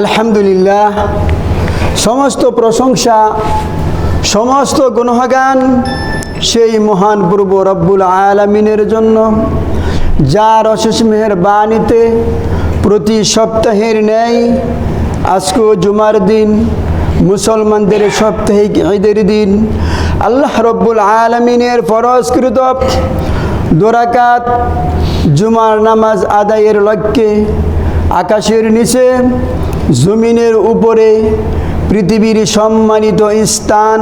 আলহামদুলিল্লাহ। সমস্ত প্রশংসা, সমস্ত গুণগান সেই মহান পূর্ব রব্বুল আলমিনের জন্য, যার অশেষ মেহের বাণীতে প্রতি সপ্তাহের ন্যায় আজকেও জুমার দিন, মুসলমানদের সপ্তাহিক ঈদের দিন, আল্লাহ রব্বুল আলমিনের ফরজকৃত দোরাকাত জুমার নামাজ আদায়ের লক্ষ্যে আকাশের নিচে জমিনের উপরে পৃথিবীর সম্মানিত স্থান,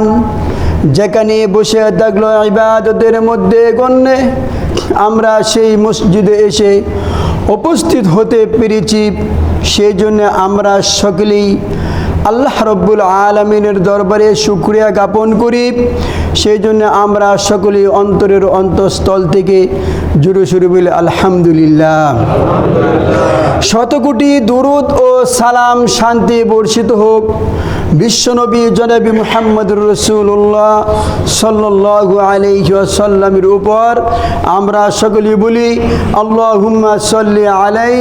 যেখানে বসে থাকল ইবাদতের মধ্যে গণ্যে, আমরা সেই মসজিদে এসে উপস্থিত হতে পেরেছি। সেই জন্য আমরা সকলেই আল্লাহ রব্বুল আলমিনের দরবারে শুক্রিয়া জ্ঞাপন করি। সেই জন্য আমরা সকলেই অন্তরের অন্তঃস্থল থেকে জুড়ে শুরু বলি আলহামদুলিল্লাহ। শতকোটি দুরুদ ও সালাম শান্তি বর্ষিত হোক। বিশ্বনবী জনাবি মুহাম্মদুর রসুল্লাহ সাল্লু আলাইসাল্লামের উপর আমরা সকলে বলি, আল্লাহুম্মা সাল্লি আলাই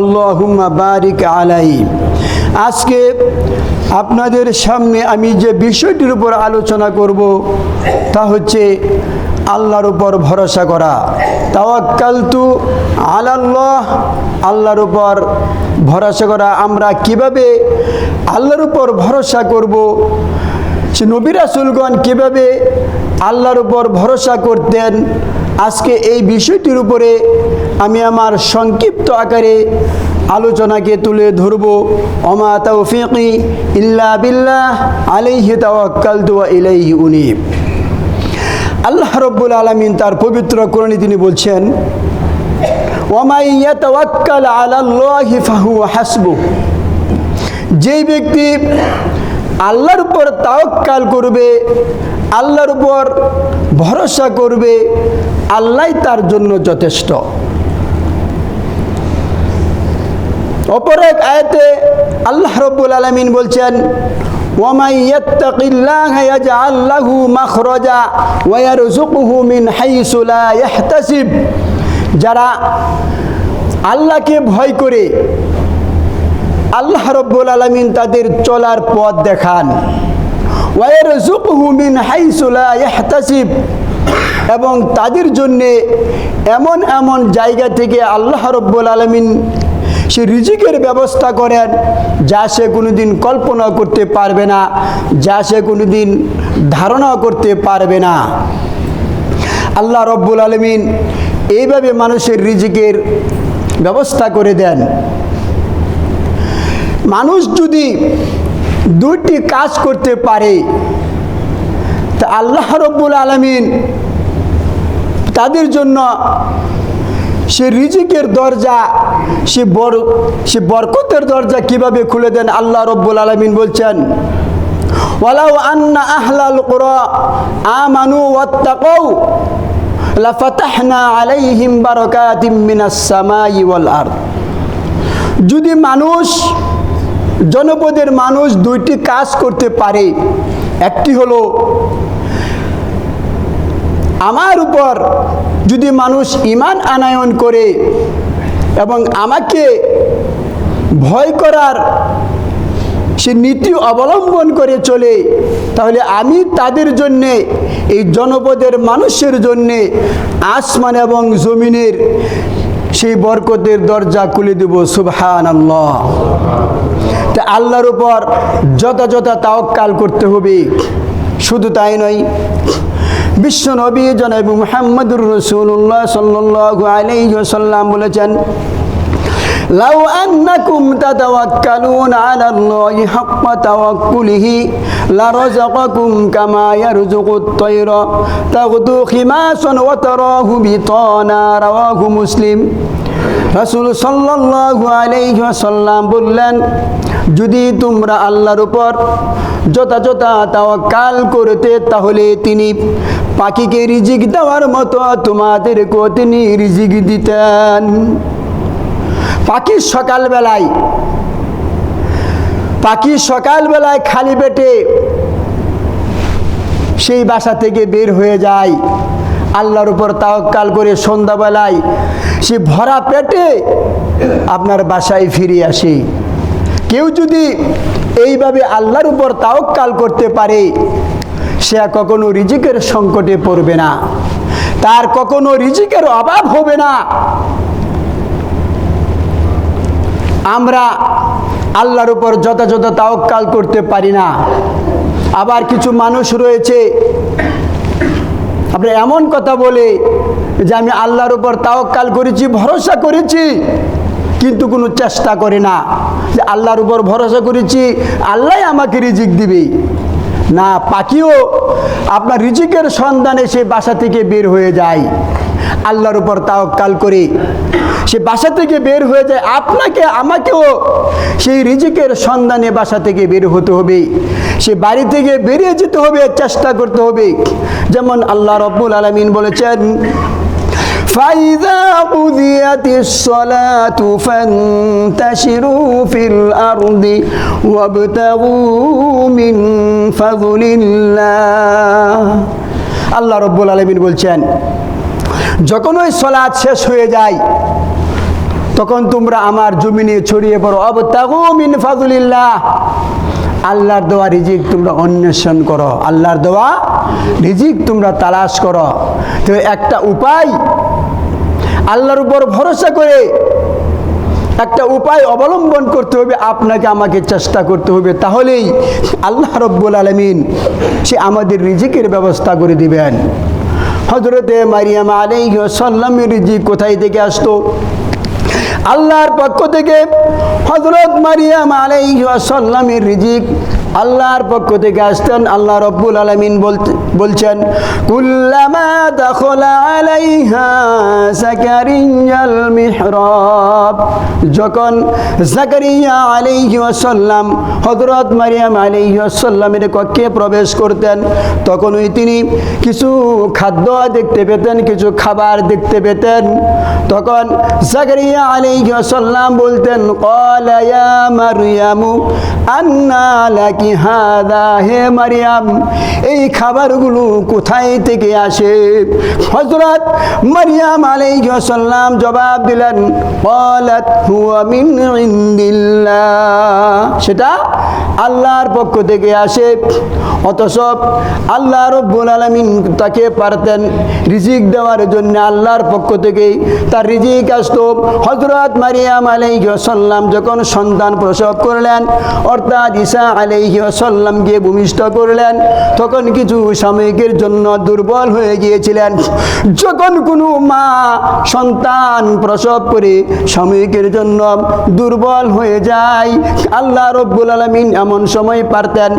আল্লাহুম্মা বারিক আলাই আজকে আপনাদের সামনে আমি যে বিষয়টির উপর আলোচনা করব, তা হচ্ছে আল্লাহর উপর ভরসা করা। তাওয়াক্কালতু আলাল্লাহ, আল্লাহর উপর ভরসা করা। আমরা কীভাবে আল্লাহর উপর ভরসা করব, সে নবী রাসুলগণ কীভাবে আল্লাহর উপর ভরসা করতেন, আজকে এই বিষয়টির উপরে আমি আমার সংক্ষিপ্ত আকারে আলোচনাকে তুলে ধরব। অমা তৌফিকি ইল্লা বিল্লাহ, আলাইহি তাওয়াক্কালতু ওয়া ইলাইহি উনীব। আল্লাহ রব্বুল আলামিন তার পবিত্র কোরআনে তিনি বলছেন, ওমাই ইয়াতাওয়াক্কাল আলাল্লাহি ফাহুয়া হাসবু যেই ব্যক্তি আল্লাহর উপর তাওয়াক্কাল করবে, আল্লাহর উপর ভরসা করবে, আল্লাহ তার জন্য যথেষ্ট। অপর এক আয়াতে আল্লাহ রব্বুল আলমিন বলছেন ومن يتق الله يجعل له مخرجا ويرزقه من حيث لا يحتسب যারা আল্লাহকে ভয় করে আল্লাহ রব্বুল আলমিন তাদের চলার পথ দেখান ওয়ারজুকহু মিন হাইসু লা ইয়াহতাসিব এবং তাদের জন্যে এমন এমন জায়গা থেকে আল্লাহ রব্বুল আলমিন সে রিজিকের ব্যবস্থা করেন, যা সে কোনোদিন কল্পনা করতে পারবে না, যা সে কোনোদিন ধারণা করতে পারবে না। আল্লাহ রব্বুল আলমিন এইভাবে মানুষের রিজিকের ব্যবস্থা করে দেন। মানুষ যদি দুইটি কাজ করতে পারে, তা আল্লাহ রব্বুল আলমিন তাদের জন্য সে রিজিকের দরজা, সে বর, সে বরকতের দরজা কীভাবে খুলে দেন? আল্লাহ রব্বুল আলমিন বলছেন, ওয়ালাউ আন্না আহলাল কুরা, আমানু ওয়াত্তাকাউ, লাফাতাহনা আলাইহিম বারাকাতিম মিনাস সামাই ওয়াল আরদ। যদি মানুষ, জনপদের মানুষ দুইটি কাজ করতে পারে, একটি হলো, আমার উপর যদি মানুষ ইমান আনায়ন করে এবং আমাকে ভয় করার সে নীতি অবলম্বন করে চলে, তাহলে আমি তাদের জন্যে, এই জনপদের মানুষের জন্যে আসমান এবং জমিনের সেই বরকতের দরজা খুলে দেব সুবহান আল্লাহ তা আল্লাহর উপর যথাযথ তাওয়াক্কাল করতে হবে। শুধু তাই নয় বিশ্ব নবী জনাব মুহাম্মদুর রসুল্লাহ সাল্লু আলাইসাল্লাম বলেছেন, লাউ আন্নাকুম তাতাওয়াক্কালুন আলা আল্লাহি হাক্কা তাওয়াক্কুলিহি লারাযাকাকুম কামা ইয়ারযুকুত তায়রা তাগদু খিমাসান ওয়া তারাহু বিতানা রাওয়াহু মুসলিম। রাসূল সাল্লাল্লাহু আলাইহি ওয়াসাল্লাম বললেন, যদি তোমরা আল্লাহর উপর যথাযথ তাওয়াক্কাল করতে, তাহলে তিনি পাখিকে রিজিক দেওয়ার মতো তোমাদেরকেও তিনি রিজিক দিতেন। পাখি সকালবেলায় পাখি সকালবেলায় খালি পেটে সেই বাসা থেকে বের হয়ে যায়। আল্লাহর উপর তাওয়াক্কাল করে সন্ধ্যাবেলায় সে ভরা পেটে আপনার বাসায় ফিরে আসে। কেউ যদি এইভাবে আল্লাহর উপর তাওক্কাল করতে পারে, সে কখনো রিজিকের সংকটে পড়বে না। তার কখনো রিজিকের অভাব হবে না। আমরা আল্লাহর উপর যথাযথ তাওক্কাল করতে পারি না। আবার কিছু মানুষ রয়েছে আপনি এমন কথা বলে যে আমি আল্লাহর উপর তাওক্কাল করেছি, ভরসা করেছি, কিন্তু কোনো চেষ্টা করে না। যে আল্লাহর উপর ভরসা করেছি, আল্লাহ আমাকে রিজিক দিবে। না, পাখিও আপনার রিজিকের সন্ধানে সে বাসা থেকে বের হয়ে যায়। আল্লাহর উপর তাওক্কাল করে সে বাসা থেকে বের হয়ে যায়। আপনাকে, আমাকেও সেই রিজিকের সন্ধানে বাসা থেকে বের হতে হবে। সে বাড়ি থেকে বেরিয়ে যেতে হবে চেষ্টা করতে হবে যেমন আল্লাহ রব্বুল আলমিন বলেছেন فإذا قضيت الصلاة فانتشروا في الأرض وابتغوا من فضل الله আল্লাহ রব্বুল আলমিন বলছেন যখন ওই সলাদ শেষ হয়ে যায় তখন তোমরা আমার জমিনে ছড়িয়ে পড়ো অবতাগু মিন ফাজুলিল্লাহ আল্লাহর দেওয়া রিজিক তোমরা অন্বেষণ করো। আল্লাহর দেওয়া রিজিক তোমরা তালাশ করো। তো একটা উপায় আল্লাহর উপর ভরসা করে একটা উপায় অবলম্বন করতে হবে, আপনাকে আমাকে চেষ্টা করতে হবে। তাহলেই আল্লাহ রব্বুল আলমিন সে আমাদের রিজিকের ব্যবস্থা করে দিবেন। হজরতে মারিয়াম আলাই সাল্লামের রিজিক কোথায় থেকে আসতো? আল্লাহর পক্ষ থেকে হজরত মারিয়াম আলাইসাল্লামের রিজিক আল্লাহর পক্ষ থেকে আসতেন আল্লাহ রব্বুল আলমিন বলছেন যখন জাকারিয়া হযরত মারিয়াম আলাইহি কক্ষে প্রবেশ করতেন, তখনই তিনি কিছু খাদ্য দেখতে পেতেন, কিছু খাবার দেখতে পেতেন। তখন জাকারিয়া আলাইহি বলতেন, ক্বালা ইয়া আন্না লাকি হাদা হে মারিয়াম, এই খাবারগুলো কোথায় থেকে আসে? হযরত মারিয়াম আলাইহি ওয়াসাল্লাম জবাব দিলেন, ক্বালাত হুয়া মিন ইনদিল্লাহ। সেটা আল্লাহর পক্ষ থেকে আসে। অথচ আল্লাহ রব্বুল আলমিন তাকে পারতেন রিজিক দেওয়ার জন্য আল্লাহর পক্ষ থেকেই। তার রিজিক আসতো। হজরত মারিয়াম আলাইসাল্লাম যখন সন্তান প্রসব করলেন, অর্থাৎ ঈসা আলাইসাল্লামকে ভূমিষ্ঠ করলেন। তখন কিছু সাময়িকের জন্য দুর্বল হয়ে গিয়েছিলেন। যখন কোনো মা সন্তান প্রসব করে সাময়িকের জন্য দুর্বল হয়ে যায়, আল্লাহ রব্বুল আলমিন এমন সময় পারতেন।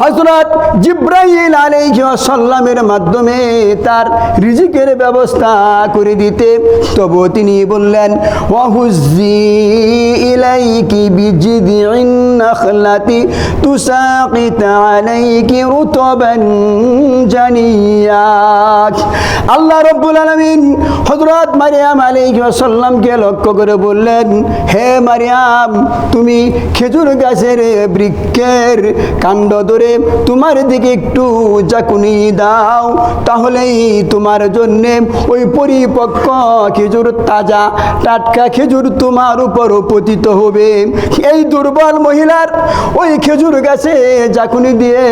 হজরত জিব্রাইল আলাইসাল্লামের মাধ্যমে তার রিজিকের ব্যবস্থা করে দিতে। তবু তিনি বললেন ওয়াহুজি ইলাইকি বিজিদিন নখলাতি তুসাকিত আলাইকি রুতবান জানিয়া। আল্লাহ রব্বুল আলামিন হযরত মারিয়াম আলাইহিসসালামকে লক্ষ্য করে বললেন, হে মারিয়াম, তুমি খেজুর গাছের বৃক্ষের কাণ্ড ধরে তোমার দিকে একটু জাকুনি দাও, তাহলেই তোমার জন্যে ওই পরিপক্ক খেজুর, তাজা টাটকা খেজুর তোমার উপর পতিত হবে। এই দুর্বল মহিলার ওই খেজুর গাছে জাকুনি দিয়ে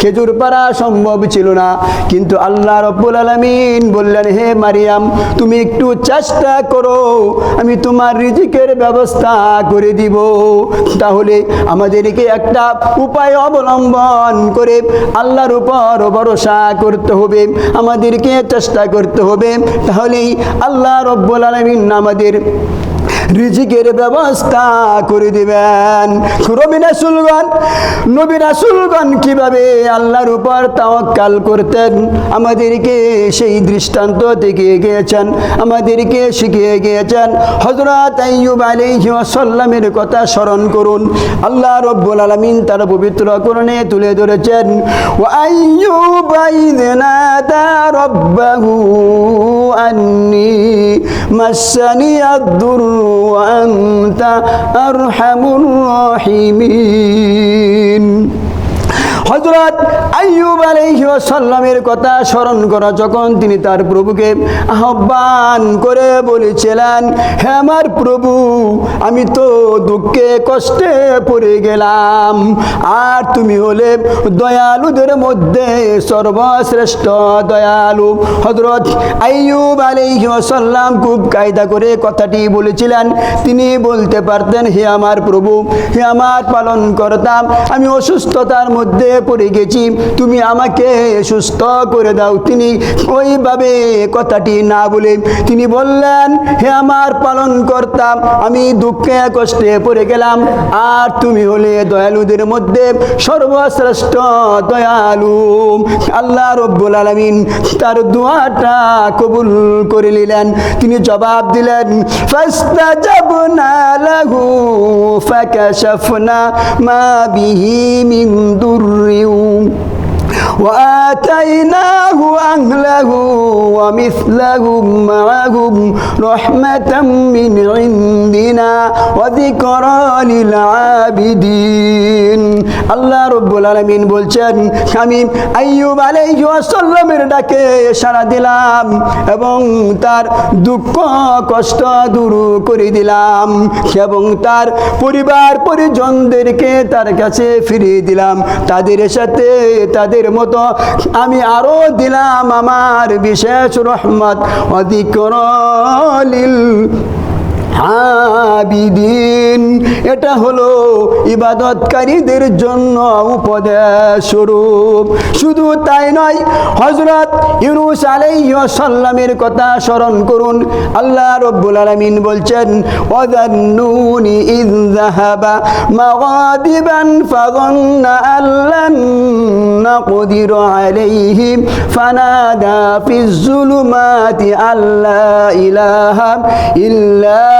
খেজুর পারা সম্ভব ছিল না। কিন্তু আল্লাহ রব্বুল আলমিন বললেন, হে মারিয়াম, তুমি একটু চেষ্টা করো, আমি তোমার রিজিকের ব্যবস্থা করে দিব। তাহলে আমাদেরকে একটা উপায় অবলম্বন করে আল্লাহর উপর ভরসা করতে হবে, আমাদেরকে চেষ্টা করতে হবে। তাহলেই আল্লাহ রব্বুল আলমিন আমাদের রিজিকের ব্যবস্থা করে দিবেন। রবিনা সুলগন, নবীনা সুলগন কীভাবে আল্লাহর উপর তাওয়াক্কাল করতেন? আমাদেরকে সেই দৃষ্টান্ত দেখিয়ে গিয়েছেন, আমাদেরকে শিখিয়ে গিয়েছেন। হজরত আইয়ুব আলাইহি ওয়াসাল্লামের কথা স্মরণ করুন। আল্লাহ রব্বুল আলামিন তার পবিত্র করণে তুলে ধরেছেন ও আইয়ুব ইয রাব্বাহু আন্নি মাসানি আদ-দুরু وأنت أرحم الراحمين. حضرات আইয়ুব আলাইহি সাল্লামের কথা স্মরণ করা যখন তিনি তার প্রভুকে আহ্বান করে বলেছিলেন, হে আমার প্রভু, আমি তো দুঃখে কষ্টে পড়ে গেলাম। আর তুমি হলে দয়ালুদের মধ্যে সর্বশ্রেষ্ঠ দয়ালু। হজরত আইয়ুব আলাইসাল্লাম খুব কায়দা করে কথাটি বলেছিলেন। তিনি বলতে পারতেন, হে আমার প্রভু, হে আমার পালন করতাম আমি অসুস্থতার মধ্যে পড়ে গেছি। তুমি আমাকে সুস্থ করে দাও। তিনি ওইভাবে কথাটি না বলে তিনি বললেন, হে আমার পালন করতাম আমি দুঃখে কষ্টে পড়ে গেলাম। আর তুমি হলে দয়ালুদের মধ্যে সর্বশ্রেষ্ঠ দয়ালু। আল্লাহ রব্বুল আলমিন তার দোয়াটা কবুল করে নিলেন। তিনি জবাব দিলেন, ফাস্তাজাবনা লাহু ফাকাশাফনা মা বিহি মিন দুররিউ। وآتيناه أهله ومثلهم معهم رحمة من عندنا وذكرى للعابدين আল্লাহ রব্বুল আলমিন বলছেন আমি আইয়ুব আলাইসাল্লামের ডাকে সাড়া দিলাম এবং তার দুঃখ কষ্ট দূর করে দিলাম এবং তার পরিবার পরিজনদেরকে তার কাছে ফিরিয়ে দিলাম তাদের সাথে তাদের মতো আমি আরও দিলাম আমার বিশেষ রহমত অধিকরলিল আবিদিন এটা হলো ইবাদতকারীদের জন্য উপদেশ স্বরূপ। শুধু তাই নয় হজরত ইউনুস আলাইসাল্লামের কথা স্মরণ করুন। আল্লাহ রব্বুল আলমিন বলছেন ওয়াদান্নুনি ইয যাহাবা মাগাদিবান ফাযন্না আল্লান নাকদিরু আলাইহি ফানাদা ফিজ যুলুমাতি আল্লা ইলাহা ইল্লা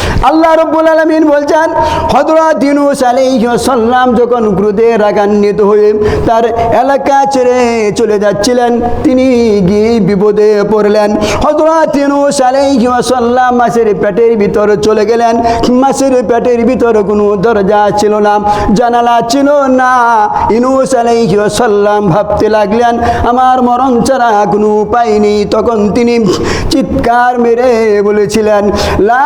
আল্লাহ রব্বুল আলমিন বলছেন হজরত ইউনুস আলাইসাল্লাম যখন ক্রোধে রাগান্বিত হয়ে তার এলাকা ছেড়ে চলে যাচ্ছিলেন, তিনি গিয়ে বিপদে পড়লেন। হজরত ইউনুস আলাইসাল্লাম মাসের পেটের ভিতর চলে গেলেন। মাসের পেটের ভিতর কোনো দরজা ছিল না, জানালা ছিল না। ইনুস আলাইসাল্লাম ভাবতে লাগলেন, আমার মরণ ছাড়া কোনো উপায় নেই। তখন তিনি চিৎকার মেরে বলেছিলেন, লা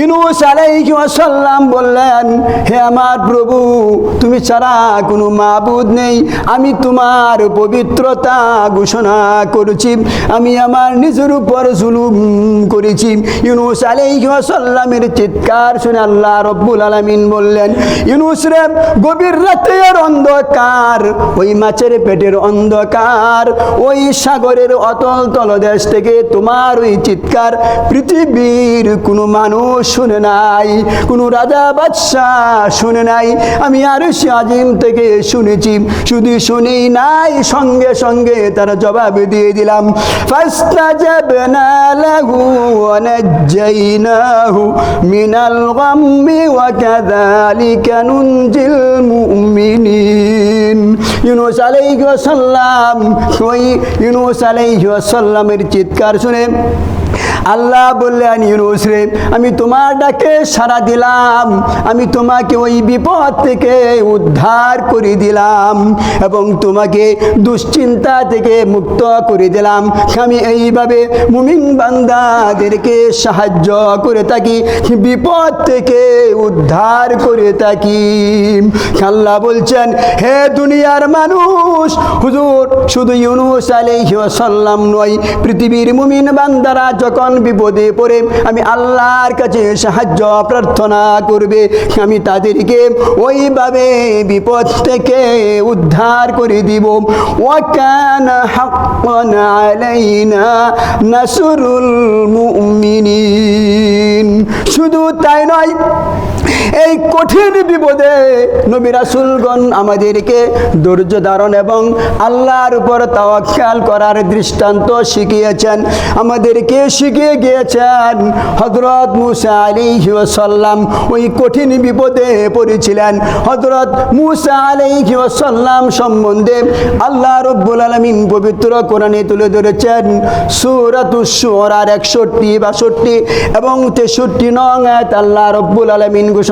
ইনুস আলাইসাল্লাম বললেন, হে আমার প্রভু, তুমি ছাড়া কোনো মাবুদ নেই। আমি তোমার পবিত্রতা ঘোষণা করেছি। আমি আমার নিজের উপর জুলুম করেছি। ইউনুস আলাইসাল্লামের চিৎকার শুনে আল্লাহ রব্বুল আলমিন বললেন ইউনুস রে, গভীর রাতের অন্ধকার, ওই মাছের পেটের অন্ধকার, ওই সাগরের অতল তলদেশ থেকে তোমার ওই চিৎকার পৃথিবীর কোনো মানুষ শুনে নাই। কোনো রাজা বাদশাহ শুনে নাই। আমি আর আজিম থেকে শুনেছি, শুধু শুনি নাই। সঙ্গে সঙ্গে তার জবাব দিয়ে দিলাম মিনাল ইউনুস আলাইহিস সালাম ওই ইউনুস আলাইহিস সালামের চিৎকার শুনে আল্লাহ বললেন ইউনুস আমি তোমার ডাকে সাড়া দিলাম। আমি তোমাকে ওই বিপদ থেকে উদ্ধার করে দিলাম এবং তোমাকে দুশ্চিন্তা থেকে মুক্ত করে দিলাম। আমি এইভাবে মুমিন বান্দাদেরকে সাহায্য করে থাকি, বিপদ থেকে উদ্ধার করে থাকি। আল্লাহ বলছেন, হে দুনিয়ার মানুষ, হুজুর, শুধু ইউনুস আলাইহি সাল্লাম নয়, পৃথিবীর মুমিন বান্দারা বিপদে পড়ে, আমি আল্লাহর কাছে সাহায্য, প্রার্থনা করবে। আমি তাদেরকে ওইভাবে বিপদ থেকে উদ্ধার করে দিব। ওয়াকান হাক্কান মুমিনিন। শুধু তাই নয় এই কঠিন বিপদে নবী রাসূলগণ আমাদেরকে ধৈর্য ধারণ এবং আল্লাহর উপর তাওয়াক্কাল করার দৃষ্টান্ত শিখিয়েছেন। আমাদেরকে শিখিয়ে গিয়েছেন হজরত মুসা আলাইহি ওয়াসাল্লাম। ওই কঠিন বিপদে পড়েছিলেন হজরত মুসা আলাইহি ওয়াসাল্লাম সম্বন্ধে আল্লাহ রব্বুল আলামিন পবিত্র কোরআনে তুলে ধরেছেন শুরার 61 62 এবং 63 নং আল্লাহ রব্বুল আলামিন ঘোষণা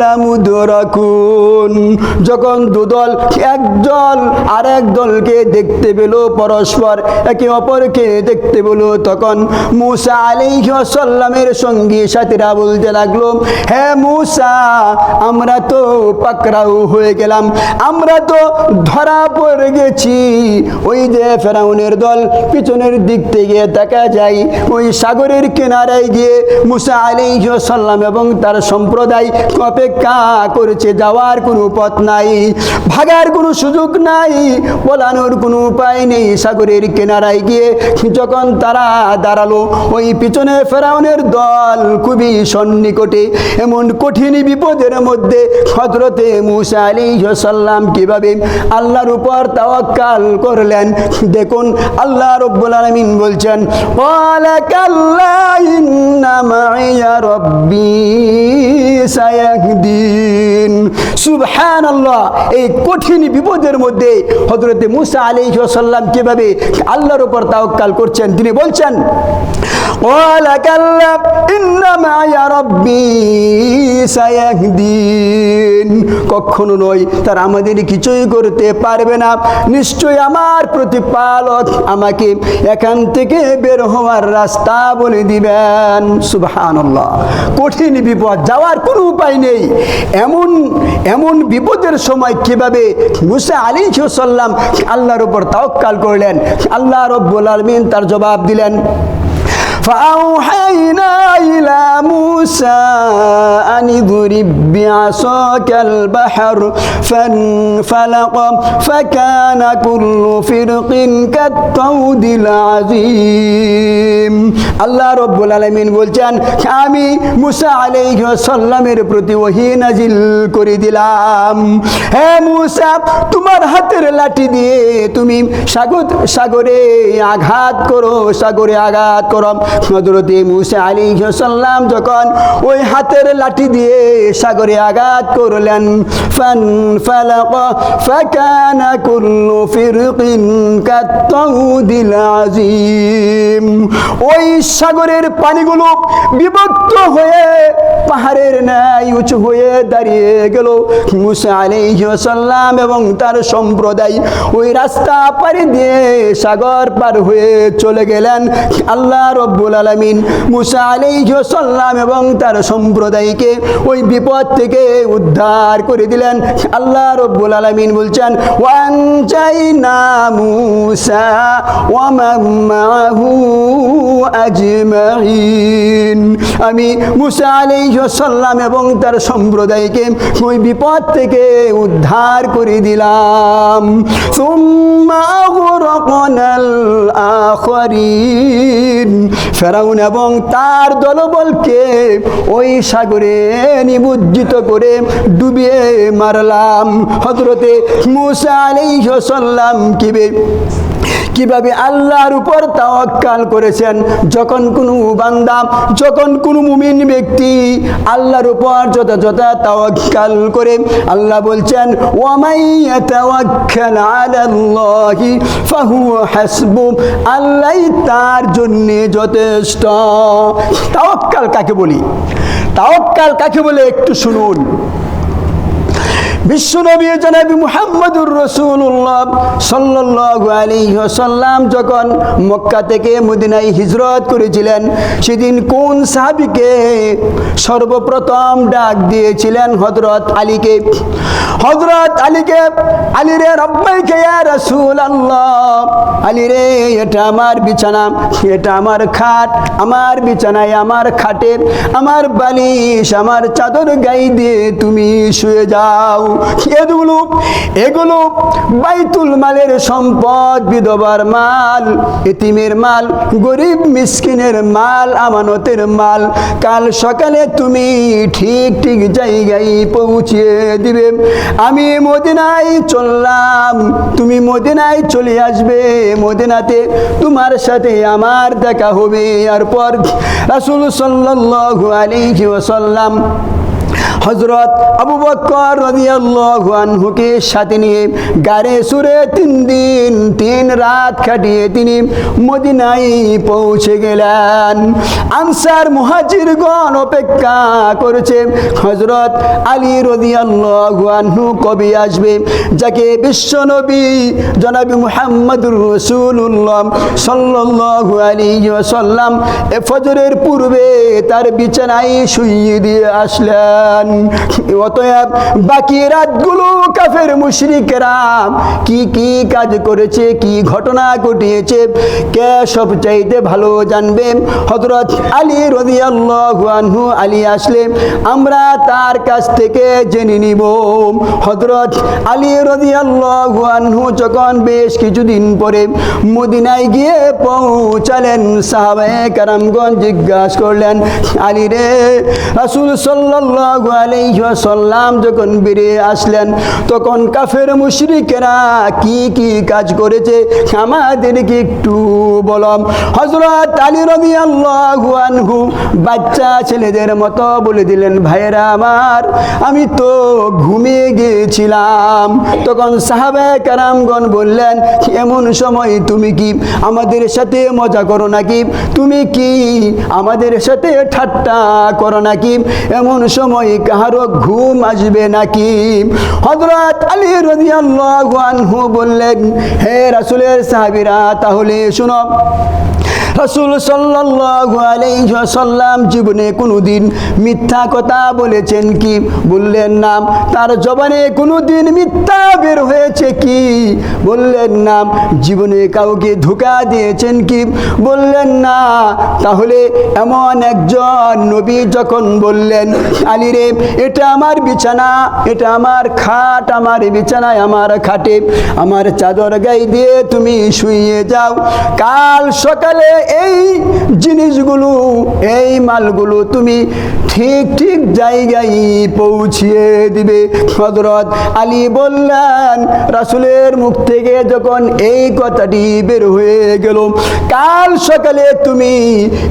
লামুদরাকুন যখন দুদল, একদল আরেক দলকে দেখতে পেল পরস্পর, একে অপরকে দেখতে পেল, তখন মুসা সাল্লামের সঙ্গী সাথীরা বলতে লাগল হ্যাঁ মুসা, আমরা তো পাকড়াও হয়ে গেলাম, আমরা তো ধরা পড়ে গেছি। ওই যে ফেরাউনের দল পিছনের দিক থেকে দেখা যায়, ওই সাগরের কিনারায় গিয়ে মুসা সাল্লাম এবং তার সম্প্রদায় অপেক্ষা করেছে যাওয়ার কোনো পথ নাই, ভাগার কোনো সুযোগ নাই, বলানোর কোনো উপায় নেই। সাগরের গিয়ে যখন তারা দাঁড়াল, ওই পিছনে ফেরাউনের দল খুবই সন্নিকটে, এমন কঠিন বিপদের মধ্যে হজরতে মুসা আলী সাল্লাম কীভাবে আল্লাহর উপর তাওয়াক্কাল করলেন? দেখুন, আল্লাহ রব্বুল আলামিন বলছেন ওয়ালা ইন্না মাইয়া রব্বি এই কঠিন বিপদের মধ্যে হযরতে মুসা আলাইহিস সাল্লাম কীভাবে আল্লাহর উপর তাওয়াক্কাল করছেন? তিনি বলছেন কখনো নয়, তার আমাদের কিছুই করতে পারবে না। নিশ্চয় আমার প্রতিপালক আমাকে এখান থেকে বের হওয়ার রাস্তা বলে দিবেন। সুবহানাল্লাহ। কঠিন বিপদ, যাওয়ার কোনো উপায় নেই এমন এমন বিপদের সময় কিভাবে মুসা আলী সাল্লাম আল্লাহর উপর তাওক্কাল করলেন আল্লাহ রব্বুল আলমিন তার জবাব দিলেন فأوحينا إلى موسى أن اضرب بعصاك البحر فانفلق فكان كل فرق كالطود العظيم আল্লাহ রব্বুল আলমিন বলছেন আমি মুসা আলাইহি সাল্লামের প্রতি ওহি নাজিল করে দিলাম হে মুসা তোমার হাতের লাঠি দিয়ে তুমি সাগর সাগরে আঘাত করো সাগরে আঘাত করো হজরতে মুসা আলী সাল্লাম যখন ওই হাতের লাঠি দিয়ে সাগরে আঘাত করলেন। ফান ফালাক, ফাকানা কুল্লু ফিরকিন কাত্তাউদিল আজিম। ওই সাগরের পানিগুলো বিভক্ত হয়ে পাহাড়ের ন্যায় উঁচু হয়ে দাঁড়িয়ে গেল। মুসা আলাইহি সাল্লাম এবং তার সম্প্রদায় ওই রাস্তা পাড়ি দিয়ে সাগর পার হয়ে চলে গেলেন। আল্লাহ রব্বুল আলামিন মুসা আলাইহি সাল্লাম এবং তার সম্প্রদায়কে ওই বিপদ থেকে উদ্ধার করে দিলেন। আল্লাহ রব্বুল আলামিন বলছেন ওয়ান চাইনা মুসা ওয়া আমি মুসা আলাইহি সাল্লাম এবং তার সম্প্রদায়কে ওই বিপদ থেকে উদ্ধার করে দিলাম। ফেরাউন এবং তার দলবলকে ওই সাগরে নিমজ্জিত করে ডুবিয়ে মারলাম হজরতে মুসা আলাইহিস সাল্লাম কিবে? কীভাবে আল্লাহর উপর তাওয়াক্কাল করেছেন? যখন কোনো বান্দা, যখন কোনো মুমিন ব্যক্তি আল্লাহর উপর যথাযথ তাওয়াক্কাল করে, আল্লাহ বলছেন, ওয়ামাই ইয়াতাওয়াক্কাল আলাল্লাহি ফাহুয়া হাসবু আল্লাহ তার জন্য যথেষ্ট। তাওয়াক্কাল কাকে বলি? তাওয়াক্কাল কাকে বলে? একটু শুনুন। বিশ্বনবী জনাবি মুহাম্মদুর রসুল্লাহ সাল্লাল্লাহু আলাইহি ওয়াসাল্লাম যখন মক্কা থেকে মদিনায় হিজরত করেছিলেন, সেদিন কোন সাহাবীকে সর্বপ্রথম ডাক দিয়েছিলেন হযরত আলীকে? হজরত আলীকে, আলী রে রব্বাইকে ইয়া রাসূলুল্লাহ, আলী রে, এটা আমার বিছানা, এটা আমার খাট, আমার বিছানায় আমার খাটে, আমার বালিশ, আমার চাদর গাই দিয়ে তুমি শুয়ে যাও। এগুলো এগুলো বাইতুল মালের সম্পদ, বিধবার মাল, এতিমের মাল, গরিব মিসকিনের মাল, আমানতের মাল। কাল সকালে তুমি ঠিক ঠিক জায়গায় পৌঁছিয়ে দিবে। আমি মদিনায় চললাম, তুমি মদিনায় চলে আসবে। মদিনাতে তোমার সাথে আমার দেখা হবে। এরপর রাসূল সাল্লাল্লাহু আলাইহি ওয়াসাল্লাম হজরত আবু বক্কর রাদিয়াল্লাহু আনহুকে সাথে নিয়ে গাড়ে সুরে তিন দিন, তিন রাত কাটিয়ে তিনি মদিনায় পৌঁছে গেলেন। আনসার মুহাজিরগণ অপেক্ষা করেছে হজরত আলী রাদিয়াল্লাহু আনহু কবি আসবে? যাকে বিশ্বনবী জনাবি মুহাম্মদুর রাসূলুল্লাহ সাল্লাল্লাহু আলাইহি ওয়াসাল্লাম এ ফজরের পূর্বে তার বিছানায় শুইয়ে দিয়ে আসলেন। অতএব বাকি রাতগুলো কাফের কি কি কাজ করেছে, কি ঘটনা ঘটিয়েছে, কে সব চাইতে ভালো জানবে? হজরত আলী আনহু আলী আসলে, আমরা তার কাছ থেকে জেনে নিব। হজরত আলী আনহু যখন বেশ কিছুদিন পরে মদিনায় গিয়ে পৌঁছালেন, সাহাবায়ে কারামগঞ্জ জিজ্ঞাসা করলেন, আলী রে, রাসূল ওয়াসাল্লাম যখন বেরিয়ে আসলেন, তখন কাফের মুশরিকেরা কি কি কাজ করেছে? আমাদেরকে একটু বলম হযরত আলী রাদিয়াল্লাহু আনহু বাচ্চা ছেলেদের মতো বলে দিলেন, ভাইয়েরা আমার, আমি তো ঘুমিয়ে গিয়েছিলাম। তখন সাহাবে কারামগণ বললেন, এমন সময় তুমি কি আমাদের সাথে মজা করো নাকি? তুমি কি আমাদের সাথে ঠাট্টা করো নাকি? এমন সময় কাহারও ঘুম আসবে নাকি? হজরত আলী রাদিয়াল্লাহু বললেন, হে রাসূলের সাহাবীরা, তাহলে শুনো, রাসূল ওয়াসাল্লাম জীবনে কোনোদিন মিথ্যা কথা বলেছেন কি? বললেন না তার জবানে কোনোদিন মিথ্যা বের হয়েছে কি? বললেন না জীবনে কাউকে ধোকা দিয়েছেন কি? বললেন, না, তাহলে এমন একজন নবী যখন বললেন আলী রে এটা আমার বিছানা, এটা আমার খাট, আমার বিছানায় আমার খাটে। আমার চাদর গাই দিয়ে তুমি শুয়ে যাও। কাল সকালে এই জিনিসগুলো, এই মালগুলো তুমি ঠিক ঠিক জায়গায় পৌঁছিয়ে দিবে। হজরত আলী বললেন, রাসুলের মুখ থেকে যখন এই কথাটি বের হয়ে গেল, কাল সকালে তুমি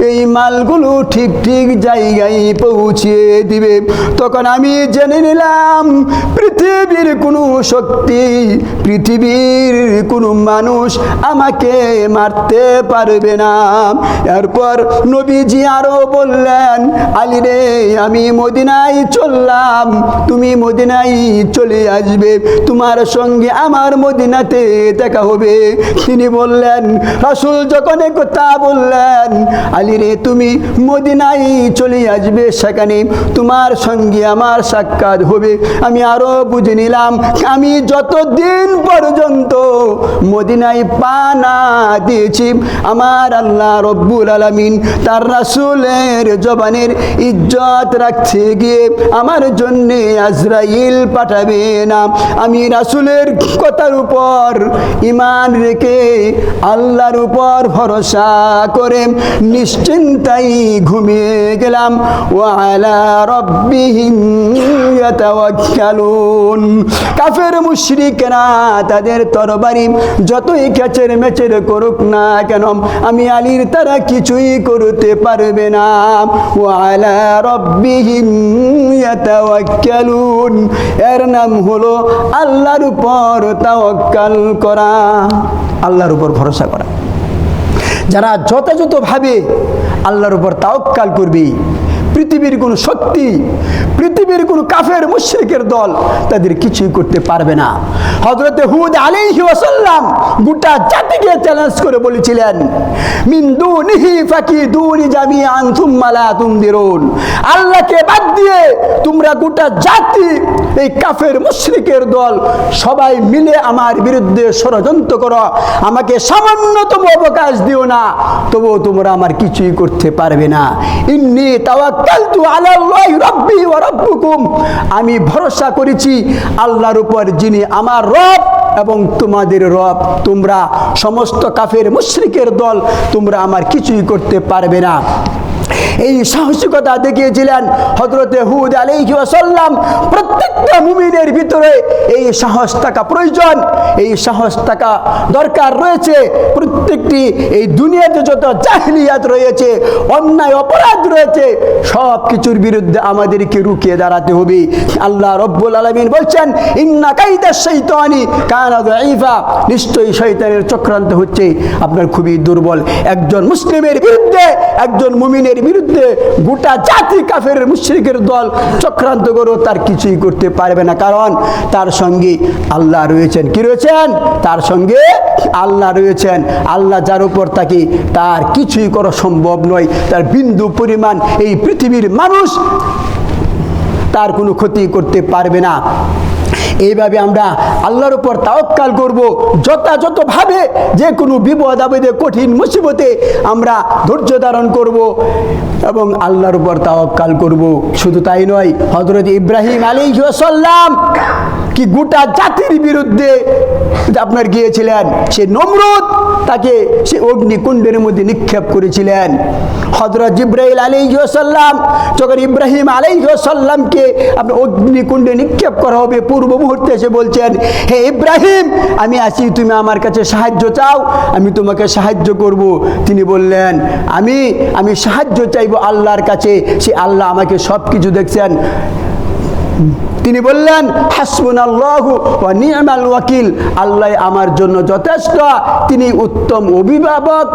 এই মালগুলো ঠিক ঠিক জায়গায় পৌঁছিয়ে দিবে। তখন আমি জেনে নিলাম, পৃথিবীর কোনো শক্তি, পৃথিবীর কোনো মানুষ আমাকে মারতে পারবে না। এরপর নবীজি আরও বললেন, আলী রে, আমি মদিনায় চললাম, তুমি মদিনায় চলে আসবে, তোমার সঙ্গে আমার মদিনাতে দেখা হবে। তিনি বললেন, রাসুল যখন কথা বললেন, আলী রে, তুমি মদিনায় চলে আসবে, সেখানে তোমার সঙ্গে আমার সাক্ষাৎ হবে। আমি আরও বুঝে নিলাম, আমি যতদিন পর্যন্ত মদিনায় পা না দিয়েছি, আমার আল্লাহ রব্বুল আলমিন তার রাসুলের জবানের ইজ্জত রাখতে গিয়ে আমার জন্যে আজরাইল পাঠাবে না। আমি রাসুলের কথার উপর ইমান রেখে আল্লাহর উপর ভরসা করে নিশ্চিন্তাই ঘুমিয়ে গেলাম। ও আলা রব্বিহিম ইয়াতাওয়াক্কালুন কাফের মুশরিকরা তাদের তরবারি যতই ক্যাচের মেচের করুক না কেন, আমি আলীর তারা কিছুই করতে পারবে না। ও আলা রব্বিহিম ইয়াতাওয়াক্কালুন, এর নাম হলো আল্লাহর উপর তাওয়াক্কাল করা, আল্লাহর উপর ভরসা করা। যারা যথাযথভাবে আল্লাহর উপর তাওক্কাল করবে পৃথিবীর কোনো শক্তি পৃথিবীর কোনো কাফের, মুশ্রিকের দল তাদের কিছুই করতে পারবে না। হজরতে হুদ আলাইহি ওয়াসাল্লাম গোটা জাতিকে চ্যালেঞ্জ করে বলেছিলেন, মিন দুনিহি ফাকিদুনি জামিআন থুম্মা লা তুনদিরুন। আল্লাহকে বাদ দিয়ে তোমরা গোটা জাতি, এই কাফের, মুশরিকের দল সবাই মিলে আমার বিরুদ্ধে ষড়যন্ত্র করো। আমাকে সামান্যতম অবকাশ দিও না, তবুও তোমরা আমার কিছুই করতে পারবে না। ইন্নি তাওয়াক্কালতু আলাল্লাহি রাব্বি ওয়া রাব্বুকুম। আমি ভরসা করেছি আল্লাহর উপর যিনি আমার রব এবং তোমাদের রব। তোমরা সমস্ত কাফের, মুশরিকের দল, তোমরা আমার কিছুই করতে পারবে না। এই সাহসিকতা দেখিয়েছিলেন হজরতে হুদ আলাইসাল্লাম প্রত্যেকটা মুমিনের ভিতরে এই সাহস থাকা প্রয়োজন, এই সাহস থাকা দরকার রয়েছে। প্রত্যেকটি এই দুনিয়াতে যত জাহিলিয়াত রয়েছে, অন্যায়, অপরাধ রয়েছে সব কিছুর বিরুদ্ধে আমাদেরকে রুকিয়ে দাঁড়াতে হবে। আল্লাহ রব্বুল আলমিন বলছেন, ইন্না কাইদা শৈতানি কানা নিশ্চয়ই শৈতানের চক্রান্ত হচ্ছে। আপনার খুবই দুর্বল। একজন মুসলিমের বিরুদ্ধে একজন মুমিনের বিরুদ্ধে গোটা জাতি কাফের মুশ্রিকের দল চক্রান্ত করো তার কিছুই করতে পারবে না। কারণ তার সঙ্গে আল্লাহ রয়েছেন। কি রয়েছেন? তার সঙ্গে আল্লাহ রয়েছেন। আল্লাহ যার উপর থাকে তার কিছুই করা সম্ভব নয়। তার বিন্দু পরিমাণ এই পৃথিবীর মানুষ তার কোনো ক্ষতি করতে পারবে না। এইভাবে আমরা আল্লাহর উপর তাওক্কাল করব। যথাযথভাবে যে কোনো বিপদ, আপদে, কঠিন মুসিবতে আমরা ধৈর্য ধারণ করব এবং আল্লাহর উপর তাওক্কাল করব। শুধু তাই নয় হজরত ইব্রাহিম আলী সাল্লাম কি গোটা জাতির বিরুদ্ধে আপনার গিয়েছিলেন? সে নমরুদ তাকে সে অগ্নিকুণ্ডের মধ্যে নিক্ষেপ করেছিলেন। হজরত জিব্রাইল আলী সাল্লাম যখন ইব্রাহিম আলী সাল্লামকে আপনার অগ্নিকুণ্ডে নিক্ষেপ করা হবে, পূর্ব মুহূর্তে এসে বলছেন, হে ইব্রাহিম, আমি আছি, তুমি আমার কাছে সাহায্য চাও, আমি তোমাকে সাহায্য করব। তিনি বললেন, আমি আমি সাহায্য চাইব আল্লাহর কাছে, সে আল্লাহ আমাকে সব কিছু দেখছেন। তিনি বললেন হাসবুন আল্লাহ নিয়ামাল ওয়াকিল, আল্লাহ আমার জন্য যথেষ্ট। তিনি উত্তম অভিভাবক।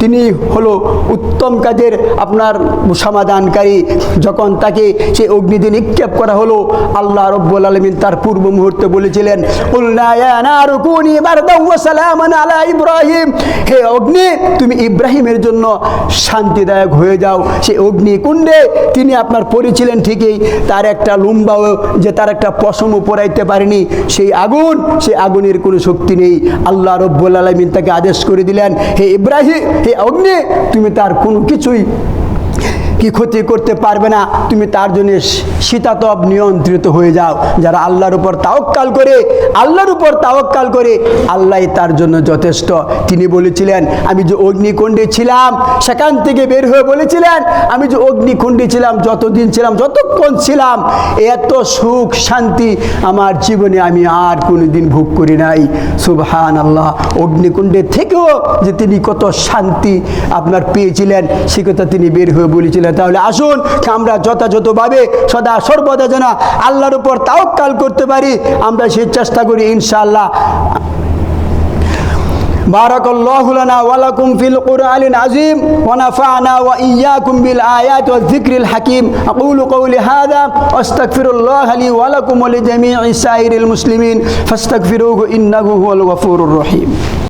তিনি হলো উত্তম কাজের আপনার সমাধানকারী। যখন তাকে সে অগ্নিতে নিক্ষেপ করা হলো, আল্লাহ রব্বুল আলমিন তার পূর্ব মুহূর্তে বলেছিলেন "কুলনা ইয়া নারু কুনি বারদাও আলা ইব্রাহিম। হে অগ্নি, তুমি ইব্রাহিমের জন্য শান্তিদায়ক হয়ে যাও। সে অগ্নিকুণ্ডে তিনি আপনার পড়েছিলেন ঠিকই। তার একটা লুম্বাও যে তার একটা পশমও উপরাইতে পারেনি, সেই আগুন সেই আগুনের কোনো শক্তি নেই। আল্লাহ রব্বুল আলমিন তাকে আদেশ করে দিলেন, হে ইব্রাহিম, হে অগ্নি, তুমি তার কোনো কিছুই কি ক্ষতি করতে পারবে না, তুমি তার জন্য শীতাতপ নিয়ন্ত্রিত হয়ে যাও। যারা আল্লাহর উপর তাওক্কাল করে, আল্লাহর উপর তাওক্কাল করে, আল্লাহ তার জন্য যথেষ্ট। তিনি বলেছিলেন, আমি যে অগ্নিকুণ্ডে ছিলাম, সেখান থেকে বের হয়ে বলেছিলেন, আমি যে অগ্নিকুণ্ডে ছিলাম, যতদিন ছিলাম, যতক্ষণ ছিলাম, এত সুখ, শান্তি আমার জীবনে আমি আর কোনোদিন ভোগ করি নাই। সুবহান আল্লাহ অগ্নিকুণ্ডে থেকেও যে তিনি কত শান্তি আপনার পেয়েছিলেন, সে কথা তিনি বের হয়ে বলেছিলেন তাহলে আসুন আমরা যথাযথভাবে সদা সর্বদা যেন আল্লাহর উপর তাওক্কাল করতে পারি আমরা সেই চেষ্টা করি ইনশাআল্লাহ بارك الله لنا ولكم في القرآن العظيم ونفعنا وإياكم بالآيات والذكر الحكيم أقول قولي هذا واستغفر الله لي ولكم ولجميع سائر المسلمين فاستغفروه إنه هو الغفور الرحيم